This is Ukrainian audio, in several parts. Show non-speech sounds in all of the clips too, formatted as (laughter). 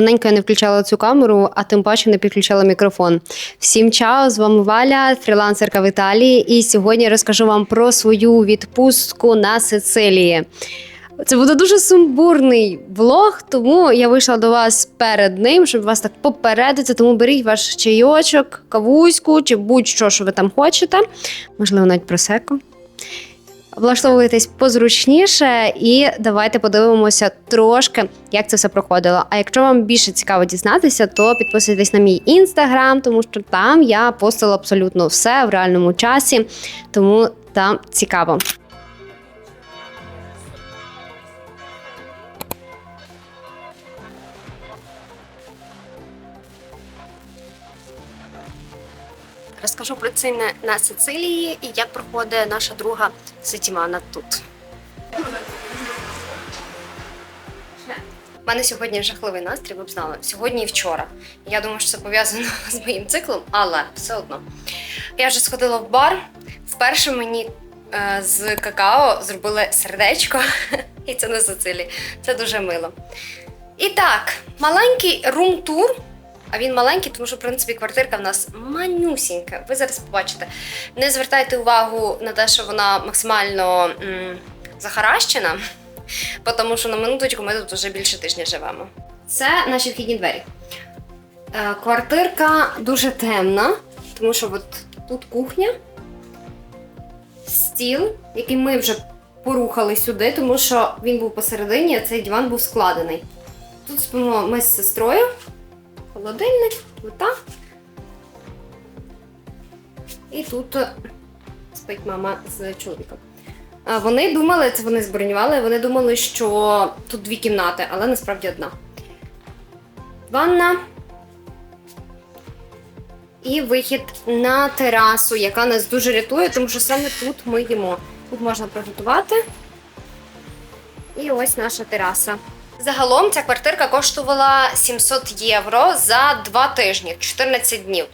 Давненько я не включала цю камеру, а тим паче не підключала мікрофон. Всім чао, з вами Валя, фрілансерка в Італії. І сьогодні я розкажу вам про свою відпустку на Сицилії. Це буде дуже сумбурний влог, тому я вийшла до вас перед ним, щоб вас так попередити. Тому беріть ваш чайочок, кавуську чи будь-що, що ви там хочете. Можливо, навіть просеко. Влаштовуйтесь позручніше і давайте подивимося трошки, як це все проходило. А якщо вам більше цікаво дізнатися, то підписуйтесь на мій інстаграм, тому що там я постила абсолютно все в реальному часі, тому там цікаво. Розкажу про це на, Сицилії і як проходить наша друга Сетімана тут. У мене сьогодні жахливий настрій, ви б знали. Сьогодні і вчора. Я думаю, що це пов'язано (laughs) з моїм циклом, але все одно. Я вже сходила в бар. Вперше мені е, з какао зробили сердечко, (laughs) і це на Сицилії. Це дуже мило. І так, маленький рум-тур. А він маленький, тому що, в принципі, квартирка в нас манюсінька. Ви зараз побачите. Не звертайте увагу на те, що вона максимально м, захаращена, тому що на минуточку ми тут вже більше тижня живемо. Це наші вхідні двері. Е, квартирка дуже темна, тому що от тут кухня, стіл, який ми вже порухали сюди, тому що він був посередині, а цей диван був складений. Тут спимо ми з сестрою холодильник, плита. І тут спить мама з чоловіком. Вони думали, це вони збронювали, вони думали, що тут дві кімнати, але насправді одна. Ванна. І вихід на терасу, яка нас дуже рятує, тому що саме тут ми їмо. Тут можна приготувати. І ось наша тераса. Загалом ця квартирка коштувала 700 євро за два тижні, 14 днів.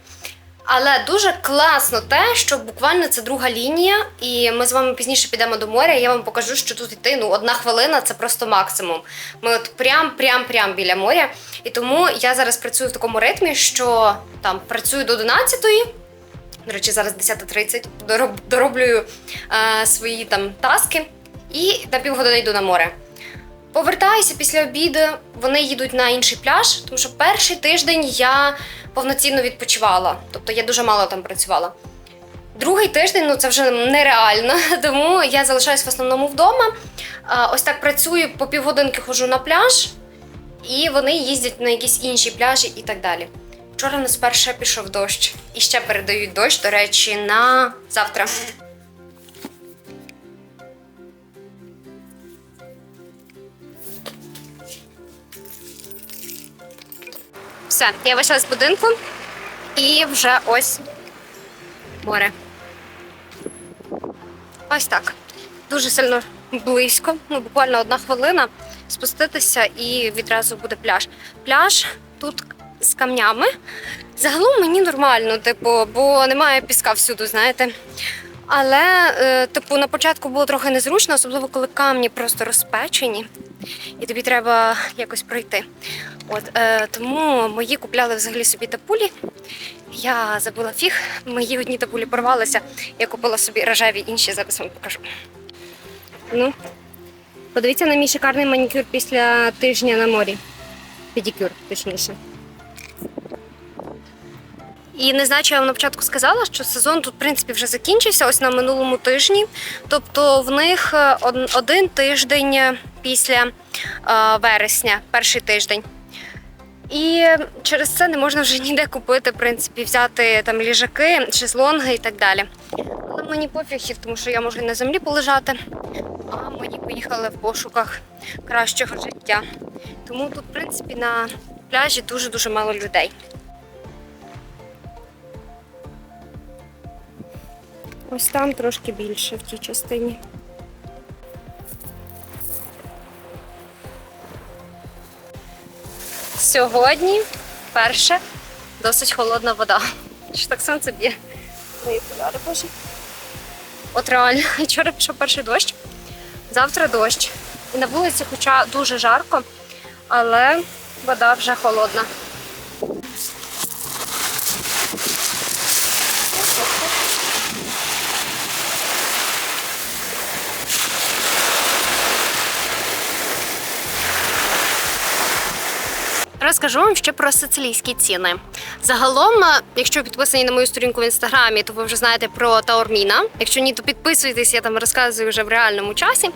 Але дуже класно те, що буквально це друга лінія, і ми з вами пізніше підемо до моря. і Я вам покажу, що тут йти ну одна хвилина це просто максимум. Ми от прям, прям, прям біля моря. І тому я зараз працюю в такому ритмі, що там працюю до 11-ї. До речі, зараз 10.30, дороб, дороблюю е, свої там таски і на півгодини йду на море. Повертаюся після обіду, вони їдуть на інший пляж, тому що перший тиждень я повноцінно відпочивала, тобто я дуже мало там працювала. Другий тиждень ну це вже нереально, (laughs) тому я залишаюсь в основному вдома. Ось так працюю, по півгодинки ходжу на пляж, і вони їздять на якісь інші пляжі і так далі. Вчора в нас перше пішов дощ, і ще передають дощ, до речі, на завтра. Все, я вийшла з будинку і вже ось море. Ось так. Дуже сильно близько, ну буквально одна хвилина спуститися і відразу буде пляж. Пляж тут з камнями. Загалом мені нормально, типу, бо немає піска всюди, знаєте. Але, е, типу, на початку було трохи незручно, особливо коли камні просто розпечені, і тобі треба якось пройти. От е, тому мої купляли взагалі собі тапулі. Я забула фіг, мої одні тапулі порвалися. Я купила собі рожеві інші, зараз вам покажу. Ну, подивіться на мій шикарний манікюр після тижня на морі. Педикюр, точніше. І не знаю, чи я вам на початку сказала, що сезон тут, в принципі, вже закінчився ось на минулому тижні. Тобто в них е, один тиждень після е, вересня, перший тиждень. І через це не можна вже ніде купити, в принципі, взяти там ліжаки, шезлонги і так далі. Але мені пофіг, тому що я можу на землі полежати, а мені поїхали в пошуках кращого життя. Тому тут, в принципі, на пляжі дуже-дуже мало людей. Ось там трошки більше в тій частині. Сьогодні перше досить холодна вода. Що так сонце б'є? Мої поляри боже. От реально, вчора пішов перший дощ, завтра дощ. І на вулиці, хоча дуже жарко, але Вода вже холодна. Розкажу вам ще про сицилійські ціни. Загалом, е, якщо підписані на мою сторінку в інстаграмі, то ви вже знаєте про Таорміна. Якщо ні, то підписуйтесь, я там розказую вже в реальному часі.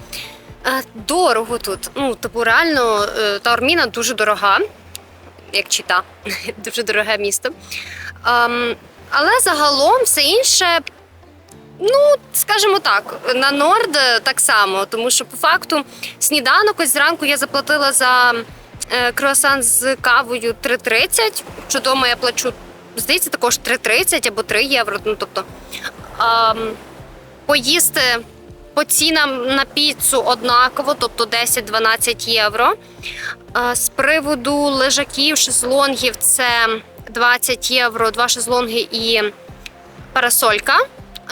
Е, Дорого тут. Ну, типу, реально, е, Таорміна дуже дорога, як чита, (laughs) дуже дороге місто. Ем, але загалом все інше Ну, скажімо так, на Норд так само, тому що по факту сніданок ось зранку я заплатила за круасан з кавою 3,30. Що я плачу, здається, також 3,30 або 3 євро. Ну, тобто ем, поїсти по цінам на піцу однаково, тобто 10-12 євро. Е, з приводу лежаків, шезлонгів це 20 євро, два шезлонги і парасолька.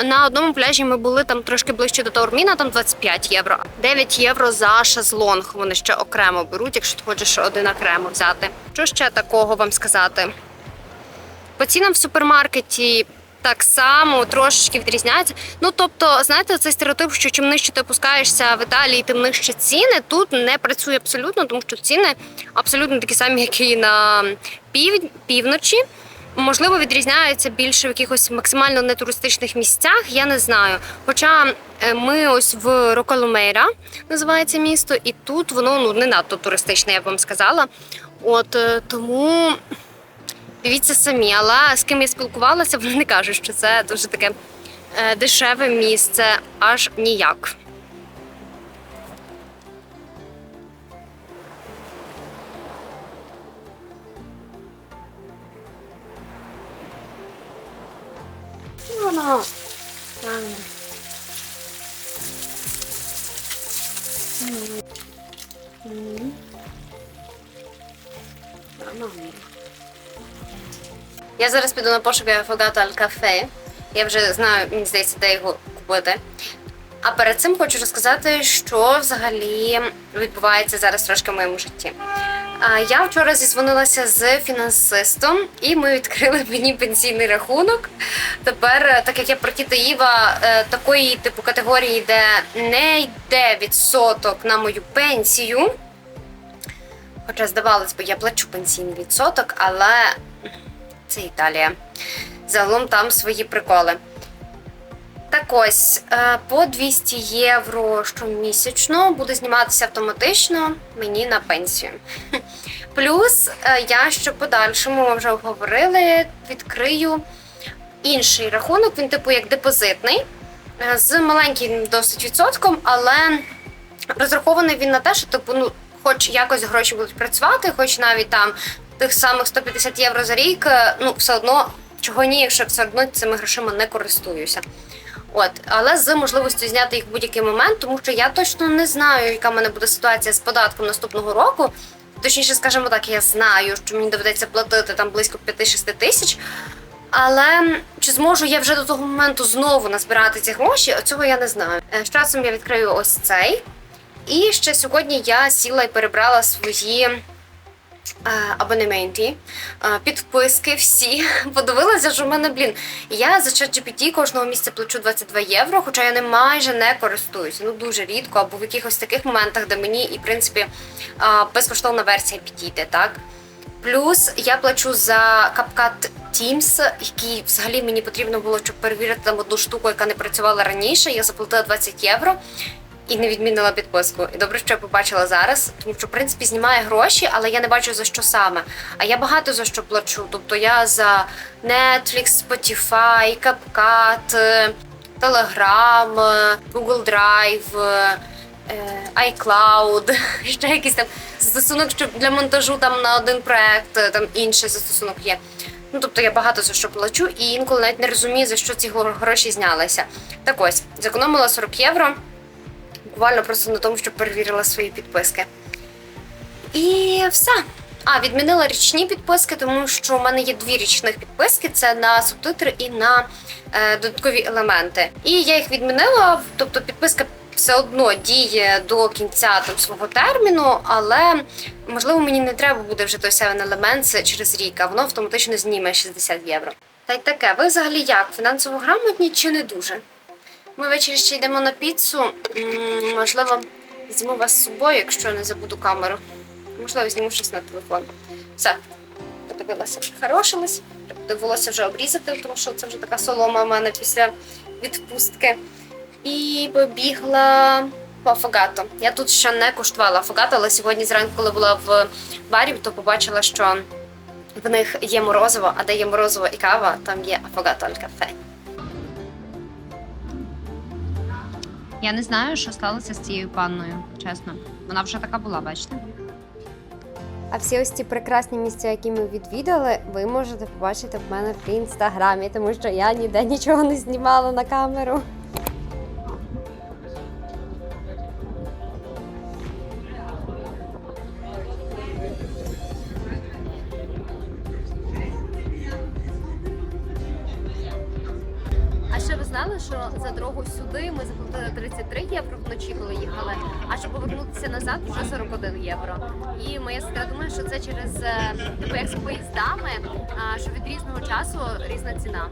На одному пляжі ми були там трошки ближче до Таурміна, там 25 євро. 9 євро за шезлонг. Вони ще окремо беруть, якщо ти хочеш один окремо взяти. Що ще такого вам сказати? По цінам в супермаркеті так само трошечки відрізняється. Ну тобто, знаєте, цей стереотип, що чим нижче ти опускаєшся в Італії, тим нижче ціни. Тут не працює абсолютно, тому що ціни абсолютно такі самі, як і на пів... півночі. Можливо, відрізняються більше в якихось максимально нетуристичних місцях, я не знаю. Хоча е, ми ось в Роколомейра називається місто, і тут воно ну не надто туристичне, я б вам сказала. От е, тому дивіться самі, але з ким я спілкувалася, (laughs) вони не кажуть, що це дуже таке е, дешеве місце, аж ніяк. Воно. Я зараз піду на пошуки Афогато Аль Кафе. Я вже знаю, мені здається, де його купити. А перед цим хочу розказати, що взагалі відбувається зараз трошки в моєму житті. Я вчора зізвонилася з фінансистом, і ми відкрили (laughs) мені пенсійний рахунок. Тепер, е, так як я про Іва, е, такої типу категорії, де не йде відсоток на мою пенсію. Хоча здавалось би, я плачу пенсійний відсоток, але це Італія. Загалом там свої приколи. Так ось, е, по 200 євро щомісячно буде зніматися автоматично мені на пенсію. (laughs) Плюс е, я ще подальшому, ми вже говорили, відкрию інший рахунок, він типу як депозитний, е, з маленьким досить відсотком, але розрахований він на те, що типу, ну, хоч якось гроші будуть працювати, хоч навіть там тих самих 150 євро за рік, ну все одно чого ні, якщо все одно цими грошима не користуюся. От, але з можливістю зняти їх в будь-який момент, тому що я точно не знаю, яка в мене буде ситуація з податком наступного року. Точніше, скажімо так, я знаю, що мені доведеться платити там близько 5-6 тисяч. Але чи зможу я вже до того моменту знову назбирати ці гроші? Цього я не знаю. Е, З часом я відкрию ось цей. І ще сьогодні я сіла і перебрала свої абонементи, е, підписки всі. (laughs) Подивилася, що в мене, блін, я за ChatGPT кожного місяця плачу 22 євро, хоча я ним майже не користуюся. Ну дуже рідко, або в якихось таких моментах, де мені і в принципі безкоштовна версія підійде, так? Плюс я плачу за CapCut Teams, який взагалі мені потрібно було, щоб перевірити там одну штуку, яка не працювала раніше. Я заплатила 20 євро і не відмінила підписку. І добре, що я побачила зараз, тому що в принципі знімає гроші, але я не бачу за що саме. А я багато за що плачу. Тобто я за Netflix, Spotify, CapCut, е, Telegram, е, Google Drive. е, iCloud, (laughs) ще якийсь там застосунок, для монтажу там на один проект, там інший застосунок є. Ну, тобто я багато за що плачу і інколи навіть не розумію, за що ці гро- гроші знялися. Так ось, зекономила 40 євро, буквально просто на тому, що перевірила свої підписки. І все. А, відмінила річні підписки, тому що в мене є дві річних підписки: це на субтитри і на е, додаткові елементи. І я їх відмінила, тобто підписка все одно діє до кінця там свого терміну, але можливо мені не треба буде вже той 7 Elements через рік, а воно автоматично зніме 60 євро. Та й таке, ви взагалі як? Фінансово грамотні чи не дуже? Ми ввечері ще йдемо на піцу. Можливо, візьму вас з собою, якщо не забуду камеру. Можливо, зніму щось на телефон. Все, подивилася, прихорошилась. Довелося вже обрізати, тому що це вже така солома в мене після відпустки. І побігла по афогато. Я тут ще не куштувала афогато, але сьогодні зранку, коли була в барі, то побачила, що в них є морозиво, а де є морозиво і кава, там є афогато аль кафе. Я не знаю, що сталося з цією панною, чесно. Вона вже така була, бачите? А всі ось ці прекрасні місця, які ми відвідали, ви можете побачити в мене в інстаграмі, тому що я ніде нічого не знімала на камеру. Знали, що за дорогу сюди ми заплатили 33 євро вночі, коли їхали, а щоб повернутися назад вже 41 євро. І моя сестра думає, що це через е, типу як з поїздами, що від різного часу різна ціна.